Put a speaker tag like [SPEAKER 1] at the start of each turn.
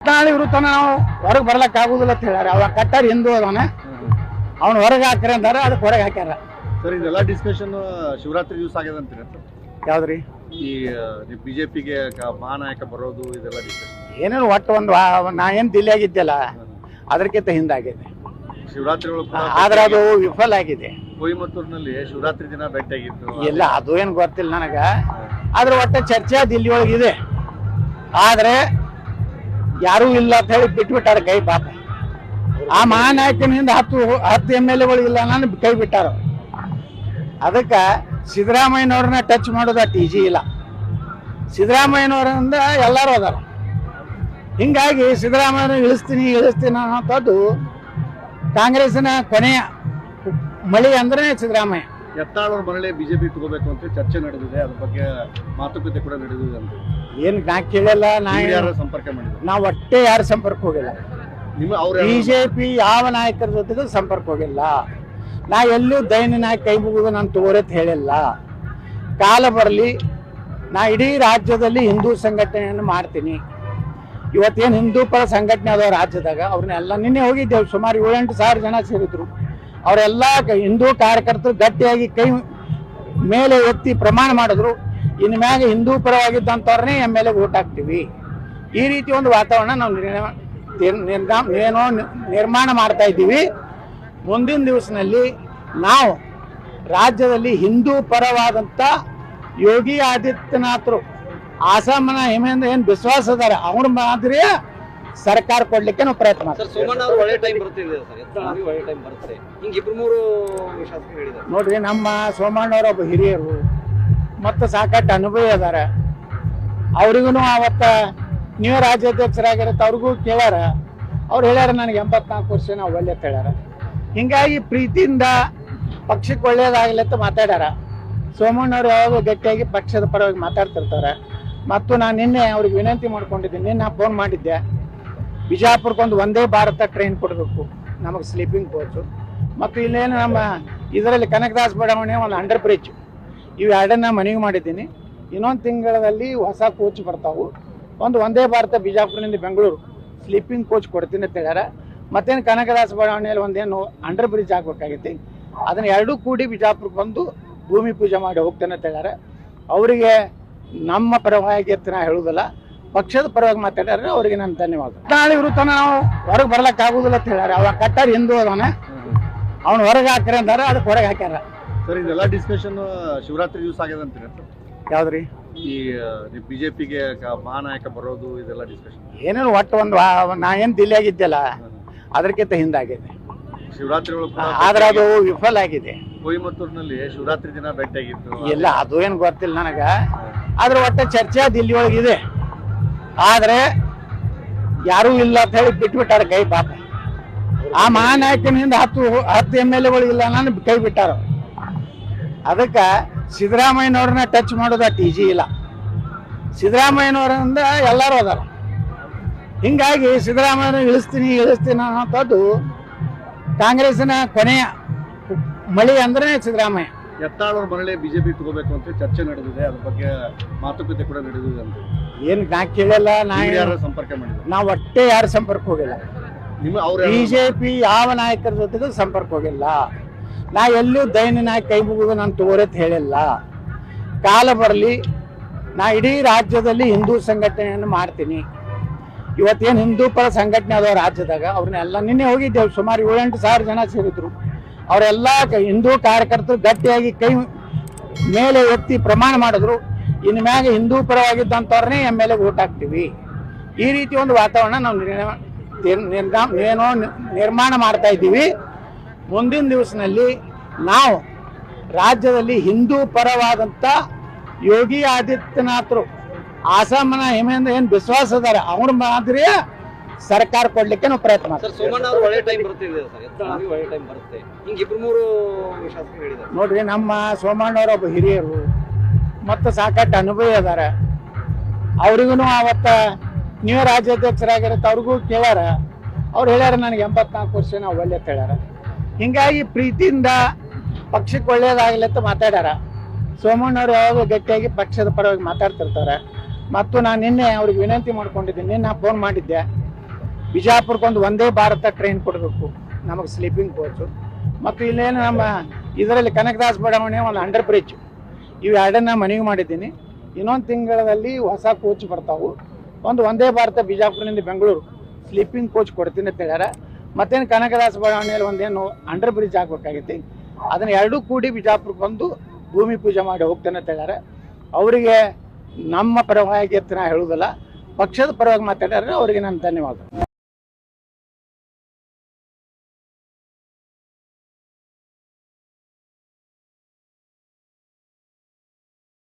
[SPEAKER 1] ನಾಳೆ ವಿರುದ್ಧನ ನಾವು ಹೊರಗೆ ಬರ್ಲಕ್ ಆಗುದಿಲ್ಲ ಅಂತ ಹೇಳ್ಯಾರ. ಅವ ಕಟ್ಟಾರ ಹಿಂದೂ ಅದಾನೆ. ಅವ್ನು ಹೊರಗೆ ಹಾಕ್ಯಾರ ಅಂದಾರ ಅದಕ್ಕೆ ಹೊರಗೆ ಹಾಕ್ಯಾರ.
[SPEAKER 2] ಸರ್ ಇದೆಲ್ಲ ಡಿಸ್ಕಷನ್ ಶಿವರಾತ್ರಿ ದಿವಸ ಆಗ್ಯದ ಅಂತೀರ
[SPEAKER 1] ಯಾವ್ದ್ರಿ?
[SPEAKER 2] ಈ ಬಿಜೆಪಿಗೆ ಮಹಾನಾಯಕ ಬರೋದು ಇದೆಲ್ಲ ಡಿಸ್ಕಷನ್
[SPEAKER 1] ಏನೇನು ಒಟ್ಟು ಒಂದು ವಾ- ನಾ ಏನ್ ದಿಲ್ಲಿ ಆಗಿದ್ದೆಲ್ಲ ಅದಕ್ಕಿಂತ ಹಿಂದಾಗಿದೆ
[SPEAKER 2] ಶಿವರಾತ್ರಿ ಒಳಗೆ ಕೂಡ
[SPEAKER 1] ಆದ್ರೆ ಅದು ವಿಫಲ ಆಗಿದೆ.
[SPEAKER 2] ಕೊಯಮತ್ತೂರಿನಲ್ಲಿ ಶಿವರಾತ್ರಿ ದಿನ ಭೇಟಿಯಾಗಿತ್ತು.
[SPEAKER 1] ಇಲ್ಲ ಅದು ಏನು ಗೊತ್ತಿಲ್ಲ ನನಗ. ಆದ್ರೆ ಒಟ್ಟ ಚರ್ಚೆ ದಿಲ್ಲಿ ಒಳಗಿದೆ ಆದ್ರೆ ಯಾರೂ ಇಲ್ಲ ಅಂತ ಹೇಳಿ ಬಿಟ್ಬಿಟ್ಟಾರ ಕೈ ಪಾಪ. ಆ ಮಹಾನಾಯಕನಿಂದ ಹತ್ತು ಹತ್ತು ಎಂ ಎಲ್ ಎಗಳು ಇಲ್ಲ ನಾನು ಕೈ ಬಿಟ್ಟಾರ ಅದಕ್ಕೆ ಸಿದ್ದರಾಮಯ್ಯನವ್ರನ್ನ ಟಚ್ ಮಾಡೋದು ಟಿ ಈಜಿ ಇಲ್ಲ. ಸಿದ್ದರಾಮಯ್ಯನವರಿಂದ ಎಲ್ಲರೂ ಅದಾರ. ಹಿಂಗಾಗಿ ಸಿದ್ದರಾಮಯ್ಯನ ಇಳಿಸ್ತೀನಿ ಇಳಿಸ್ತೀನಿ ಅನ್ನೋಂಥದ್ದು ಕಾಂಗ್ರೆಸ್ಸಿನ ಕೊನೆಯ ಮಳಿ ಅಂದ್ರೆ ಸಿದ್ದರಾಮಯ್ಯ.
[SPEAKER 2] ಎತ್ತಾಳವ್ರ ಮರಳಿ ಬಿಜೆಪಿ ತಗೋಬೇಕು ಅಂತ ಚರ್ಚೆ ನಡೆದಿದೆ. ಅದ್ರ ಬಗ್ಗೆ ಮಾತುಕತೆ ಕೂಡ ನಡೆದಿದೆ ಅಂತ
[SPEAKER 1] ಏನ್ ನಾ ಕೇಳಲ್ಲ ನಾ
[SPEAKER 2] ಯಾರು ಯಾರ ಸಂಪರ್ಕ ಮಾಡಿದ್ರು
[SPEAKER 1] ನಾವು ಒಟ್ಟೆ ಯಾರ ಸಂಪರ್ಕ ಹೋಗಿಲ್ಲ.
[SPEAKER 2] ನಿಮ್ಮ ಅವ್ರ
[SPEAKER 1] ಬಿಜೆಪಿ ಯಾವ ನಾಯಕರ ಜೊತೆಗೂ ಸಂಪರ್ಕ ಹೋಗಿಲ್ಲ. ನಾ ಎಲ್ಲೂ ದೈನ್ಯ ನಾಯಕ ಕೈ ಮುಗಿದು ನಾನು ತಗೋರತ್ ಹೇಳಿಲ್ಲ. ಕಾಲ ಬರಲಿ ನಾ ಇಡೀ ರಾಜ್ಯದಲ್ಲಿ ಹಿಂದೂ ಸಂಘಟನೆಯನ್ನು ಮಾಡ್ತೀನಿ. ಇವತ್ತೇನು ಹಿಂದೂ ಪರ ಸಂಘಟನೆ ಅದಾವ ರಾಜ್ಯದಾಗ ಅವ್ರನ್ನೆಲ್ಲ ನಿನ್ನೆ ಹೋಗಿದ್ದೇವೆ ಸುಮಾರು ಏಳೆಂಟು ಸಾವಿರ ಜನ ಸೇರಿದ್ರು. ಅವರೆಲ್ಲ ಹಿಂದೂ ಕಾರ್ಯಕರ್ತರು ಗಟ್ಟಿಯಾಗಿ ಕೈ ಮೇಲೆ ಎತ್ತಿ ಪ್ರಮಾಣ ಮಾಡಿದ್ರು. ಇನ್ನು ಮ್ಯಾಗ ಹಿಂದೂ ಪರವಾಗಿದ್ದಂಥವ್ರನ್ನೇ ಎಂ ಎಲ್ ಎಗೆ ಹಾಕ್ತೀವಿ. ಈ ರೀತಿ ಒಂದು ವಾತಾವರಣ ನಾವು ಏನೋ ನಿರ್ಮಾಣ ಮಾಡ್ತಾ ಇದ್ದೀವಿ. ಮುಂದಿನ ದಿವಸದಲ್ಲಿ ನಾವು ರಾಜ್ಯದಲ್ಲಿ ಹಿಂದೂ ಪರವಾದಂಥ ಯೋಗಿ ಆದಿತ್ಯನಾಥರು, ಆಸಾಮನ ಹಿಮೇಂದ್ರ ಏನು ವಿಶ್ವಾಸ ಅದಾರ? ಅವ್ರ ಮಾದರಿಯ ಸರ್ಕಾರ ಕೊಡ್ಲಿಕ್ಕೆ ನಾವು ಪ್ರಯತ್ನ ಮಾಡ್ತೀವಿ.
[SPEAKER 3] ಸರ್ ಸೋಮಣ್ಣ ಅವರು
[SPEAKER 1] ನೋಡ್ರಿ ನಮ್ಮ ಸೋಮಣ್ಣವ್ರ ಒಬ್ಬ ಹಿರಿಯರು. ಮತ್ತು ಸಾಕಷ್ಟು ಅನುಭವ ಅದಾರ ಅವ್ರಿಗೂ ಅವತ್ತ ನೀವೇ ರಾಜ್ಯಾಧ್ಯಕ್ಷರಾಗಿರತ್ತೆ ಅವ್ರಿಗೂ ಕೇಳ್ಯಾರ. ಅವ್ರು ಹೇಳ್ಯಾರ ನನಗೆ ಎಂಬತ್ನಾಲ್ಕು ವರ್ಷ ನಾವು ಒಳ್ಳೆ ಹೇಳ್ಯಾರ. ಹಿಂಗಾಗಿ ಪ್ರೀತಿಯಿಂದ ಪಕ್ಷಕ್ಕೆ ಒಳ್ಳೇದಾಗಲಿ ಅಂತ ಮಾತಾಡ್ಯಾರ. ಸೋಮಣ್ಣವ್ರು ಯಾವಾಗ ಗಟ್ಟಿಯಾಗಿ ಪಕ್ಷದ ಪರವಾಗಿ ಮಾತಾಡ್ತಿರ್ತಾರೆ. ಮತ್ತು ನಾನು ನಿನ್ನೆ ಅವ್ರಿಗೆ ವಿನಂತಿ ಮಾಡ್ಕೊಂಡಿದ್ದೀನಿ ನಿನ್ನೆ ಫೋನ್ ಮಾಡಿದ್ದೆ. ಬಿಜಾಪುರಕ್ಕೊಂದು ಒಂದೇ ಭಾರತ ಟ್ರೈನ್ ಕೊಡಬೇಕು. ನಮಗೆ ಸ್ಲೀಪಿಂಗ್ ಕೋಚು ಮತ್ತು ಇಲ್ಲೇನು ನಮ್ಮ ಇದರಲ್ಲಿ ಕನಕದಾಸ್ ಬಡಾವಣೆ ಒಂದು ಅಂಡರ್ ಬ್ರಿಡ್ಜ್ ಇವು ಎರಡನ್ನ ಮನವಿ ಮಾಡಿದ್ದೀನಿ. ಇನ್ನೊಂದು ತಿಂಗಳಲ್ಲಿ ಹೊಸ ಕೋಚ್ ಬರ್ತಾವು. ಒಂದು ಒಂದೇ ಭಾರತ ಬಿಜಾಪುರದಿಂದ ಬೆಂಗಳೂರು. ಸ್ಲೀಪಿಂಗ್ ಕೋಚ್ ಕೊಡ್ತೀನಿ ಅಂತ ಹೇಳ್ಯಾರ. ಮತ್ತೇನು ಕನಕದಾಸ ಬಡಾವಣೆಯಲ್ಲಿ ಒಂದೇನು ಅಂಡರ್ ಬ್ರಿಡ್ಜ್ ಆಗ್ಬೇಕಾಗೈತಿ ಅದನ್ನ ಎರಡೂ ಕೂಡಿ ಬಿಜಾಪುರಕ್ಕೆ ಬಂದು ಭೂಮಿ ಪೂಜೆ ಮಾಡಿ ಹೋಗ್ತೇನೆ ಅಂತ ಹೇಳ್ಯಾರ. ಅವರಿಗೆ ನಮ್ಮ ಪರವಾಗಿ ಅಂತ ನಾ ಹೇಳುವುದಿಲ್ಲ. ಪಕ್ಷದ ಪರವಾಗಿ ಮಾತಾಡ್ಯಾರ ಅವರಿಗೆ ನಾನು ಧನ್ಯವಾದ. ನಾಳೆ ವಿರುದ್ಧ ನಾವು ಹೊರಗೆ ಬರ್ಲಕ್ ಆಗುದಿಲ್ಲ ಅಂತ ಹೇಳ್ಯಾರ ಅವ ಕಟ್ಟಾರ ಹಿಂದೂ ಅದಾನೆ. ಅವ್ನು ಹೊರಗೆ ಹಾಕ್ಯಾರ ಅಂದಾರ ಅದಕ್ಕೆ ಹೊರಗೆ ಹಾಕ್ಯಾರ.
[SPEAKER 2] ಸರ್ ಇದೆಲ್ಲ ಡಿಸ್ಕಷನ್ ಶಿವರಾತ್ರಿ ದಿವಸ ಆಗ್ಯದ ಅಂತೀರ?
[SPEAKER 1] ಯಾವ್ದ್ರಿ?
[SPEAKER 2] ಈ ಬಿಜೆಪಿಗೆ ಮಹಾನಾಯಕ ಬರೋದು ಇದೆಲ್ಲ ಡಿಸ್ಕಷನ್
[SPEAKER 1] ಏನೇನು ಒಟ್ಟು ಒಂದು ನಾ ಏನ್ ದಿಲ್ಲಿ ಆಗಿದ್ದೆಲ್ಲ ಅದಕ್ಕಿಂತ ಹಿಂದಾಗಿದೆ
[SPEAKER 2] ಶಿವರಾತ್ರಿ
[SPEAKER 1] ಆದ್ರೆ ಅದು ವಿಫಲ ಆಗಿದೆ.
[SPEAKER 2] ಕೊಯಮತ್ತೂರಿನಲ್ಲಿ ಶಿವರಾತ್ರಿ ದಿನ ಭೇಟಿಯಾಗಿತ್ತು
[SPEAKER 1] ಇಲ್ಲ ಅದು ಏನು ಗೊತ್ತಿಲ್ಲ ನನಗ. ಆದ್ರೆ ಒಟ್ಟ ಚರ್ಚೆ ದಿಲ್ಲಿ ಒಳಗಿದೆ ಆದ್ರೆ ಯಾರೂ ಇಲ್ಲ ಅಂತ ಹೇಳಿ ಬಿಟ್ಬಿಟ್ಟಾರ ಕೈ ಪಾಪ. ಆ ಮಹಾನಾಯಕನಿಂದ ಹತ್ತು ಹತ್ತು ಎಂ ಎಲ್ ಎಗಳು ಇಲ್ಲ ನಾನು ಕೈ ಬಿಟ್ಟಾರ. ಅದಕ್ಕೆ ಸಿದ್ದರಾಮಯ್ಯನವ್ರನ್ನ ಟಚ್ ಮಾಡೋದು ಟಿ ಈಜಿ ಇಲ್ಲ. ಸಿದ್ದರಾಮಯ್ಯನವರಿಂದ ಎಲ್ಲರೂ ಅದಾರ. ಹಿಂಗಾಗಿ ಸಿದ್ದರಾಮಯ್ಯನ ಇಳಿಸ್ತೀನಿ ಇಳಿಸ್ತೀನಿ ಅನ್ನೋಂಥದ್ದು ಕಾಂಗ್ರೆಸ್ನ ಕೊನೆಯ ಮಳಿ ಅಂದ್ರೆ ಸಿದ್ದರಾಮಯ್ಯ.
[SPEAKER 2] ಎತ್ತಾಳವ್ರ ಮರಳಿ ಬಿಜೆಪಿ ತಗೋಬೇಕು ಅಂತ ಚರ್ಚೆ ನಡೆದಿದೆ ಅದ್ರ ಬಗ್ಗೆ ಮಾತುಕತೆ ಕೂಡ ನಡೆದಿದೆ ಅಂತ.
[SPEAKER 1] ಏನ್ ನಾ ಕೇಳಲ್ಲ ನಾ
[SPEAKER 2] ನೀವು ಯಾರ ಸಂಪರ್ಕ ಮಾಡಿದ್ರು
[SPEAKER 1] ನಾವು ಒಟ್ಟೆ ಯಾರ ಸಂಪರ್ಕ ಹೋಗಿಲ್ಲ.
[SPEAKER 2] ನಿಮ್ಮ ಅವ್ರ
[SPEAKER 1] ಬಿಜೆಪಿ ಯಾವ ನಾಯಕರ ಜೊತೆಗೂ ಸಂಪರ್ಕ ಹೋಗಿಲ್ಲ. ನಾ ಎಲ್ಲೂ ದೈನ್ಯ ನಾಯಕ ಕೈ ಮುಗಿದು ನಾನು ತಗೋರತ್ ಹೇಳಿಲ್ಲ. ಕಾಲ ಬರಲಿ ನಾ ಇಡೀ ರಾಜ್ಯದಲ್ಲಿ ಹಿಂದೂ ಸಂಘಟನೆಯನ್ನು ಮಾಡ್ತೀನಿ. ಇವತ್ತೇನು ಹಿಂದೂ ಪರ ಸಂಘಟನೆ ಅದಾವ ರಾಜ್ಯದಾಗ ಅವ್ರನ್ನೆಲ್ಲ ನಿನ್ನೆ ಹೋಗಿದ್ದೇವೆ ಸುಮಾರು ಏಳೆಂಟು ಸಾವಿರ ಜನ ಸೇರಿದ್ರು. ಅವರೆಲ್ಲ ಹಿಂದೂ ಕಾರ್ಯಕರ್ತರು ಗಟ್ಟಿಯಾಗಿ ಕೈ ಮೇಲೆ ಎತ್ತಿ ಪ್ರಮಾಣ ಮಾಡಿದ್ರು. ಇನ್ನು ಮ್ಯಾಗ ಹಿಂದೂ ಪರವಾಗಿದ್ದಂಥವ್ರನ್ನೇ ಎಂ ಎಲ್ ಎಗೆ ಓಟ್ ಹಾಕ್ತೀವಿ. ಈ ರೀತಿ ಒಂದು ವಾತಾವರಣ ನಾವು ಏನೋ ನಿರ್ಮಾಣ ಮಾಡ್ತಾ ಇದ್ದೀವಿ. ಮುಂದಿನ ದಿವಸದಲ್ಲಿ ನಾವು ರಾಜ್ಯದಲ್ಲಿ ಹಿಂದೂ ಪರವಾದಂಥ ಯೋಗಿ ಆದಿತ್ಯನಾಥರು, ಆಸಾಮನ ಹಿಮೇಂದ್ರ ಏನು ವಿಶ್ವಾಸ ಅದಾರೆ ಅವ್ರ ಮಾದರಿಯ ಸರ್ಕಾರ ಕೊಡ್ಲಿಕ್ಕೆ ನಾವು ಪ್ರಯತ್ನ ಮಾಡ್ತೀವಿ. ನೋಡ್ರಿ ನಮ್ಮ ಸೋಮಣ್ಣವ್ರ ಒಬ್ಬ ಹಿರಿಯರು ಮತ್ತು ಸಾಕಷ್ಟು ಅನುಭವಿ ಅದಾರ ಅವ್ರಿಗೂ ಅವತ್ತ ನೀವು ರಾಜ್ಯಾಧ್ಯಕ್ಷರಾಗಿರತ್ತೆ ಅವ್ರಿಗೂ ಕೇಳ್ಯಾರ. ಅವ್ರು ಹೇಳ್ಯಾರ ನನಗೆ ಎಂಬತ್ನಾಲ್ಕು ವರ್ಷ ನಾವು ಒಳ್ಳೆ ಹೇಳ್ಯಾರ. ಹಿಂಗಾಗಿ ಪ್ರೀತಿಯಿಂದ ಪಕ್ಷಕ್ಕೆ ಒಳ್ಳೇದಾಗಲಿ ಅಂತ ಮಾತಾಡ್ಯಾರ. ಸೋಮಣ್ಣವ್ರು ಯಾವಾಗಲೂ ಗಟ್ಟಿಯಾಗಿ ಪಕ್ಷದ ಪರವಾಗಿ ಮಾತಾಡ್ತಿರ್ತಾರೆ. ಮತ್ತು ನಾನು ನಿನ್ನೆ ಅವ್ರಿಗೆ ವಿನಂತಿ ಮಾಡ್ಕೊಂಡಿದ್ದೀನಿ ನಿನ್ನೆ ಫೋನ್ ಮಾಡಿದ್ದೆ. ಬಿಜಾಪುರಕ್ಕೆ ಒಂದು ಭಾರತ ಟ್ರೈನ್ ಕೊಡಬೇಕು, ನಮಗೆ ಸ್ಲೀಪಿಂಗ್ ಕೋಚು ಮತ್ತು ಇಲ್ಲೇನು ನಮ್ಮ ಇದರಲ್ಲಿ ಕನಕದಾಸ್ ಬಡಾವಣೆ ಒಂದು ಅಂಡರ್ ಬ್ರಿಡ್ಜ್ ಇವು ಎರಡನ್ನ ಮನವಿ ಮಾಡಿದ್ದೀನಿ. ಇನ್ನೊಂದು ತಿಂಗಳಲ್ಲಿ ಹೊಸ ಕೋಚ್ ಬರ್ತಾವು. ಒಂದು ಒಂದೇ ಭಾರತ ಬಿಜಾಪುರದಿಂದ ಬೆಂಗಳೂರು. ಸ್ಲೀಪಿಂಗ್ ಕೋಚ್ ಕೊಡ್ತೀನಿ ಅಂತ ಹೇಳ್ಯಾರ. ಮತ್ತೇನು ಕನಕದಾಸ ಬಡಾವಣೆಯಲ್ಲಿ ಒಂದೇನು ಅಂಡರ್ ಬ್ರಿಡ್ಜ್ ಆಗ್ಬೇಕಾಗೈತಿ ಅದನ್ನ ಎರಡೂ ಕೂಡಿ ಬಿಜಾಪುರಕ್ಕೆ ಬಂದು ಭೂಮಿ ಪೂಜೆ ಮಾಡಿ ಹೋಗ್ತೇನೆ ಅಂತ ಹೇಳ್ಯಾರ. ಅವರಿಗೆ ನಮ್ಮ ಪರವಾಗಿ ಅಂತ ನಾ ಹೇಳುವುದಿಲ್ಲ, ಪಕ್ಷದ ಪರವಾಗಿ ಮಾತಾಡ್ಯಾರ ಅವರಿಗೆ ನಾನು ಧನ್ಯವಾದ.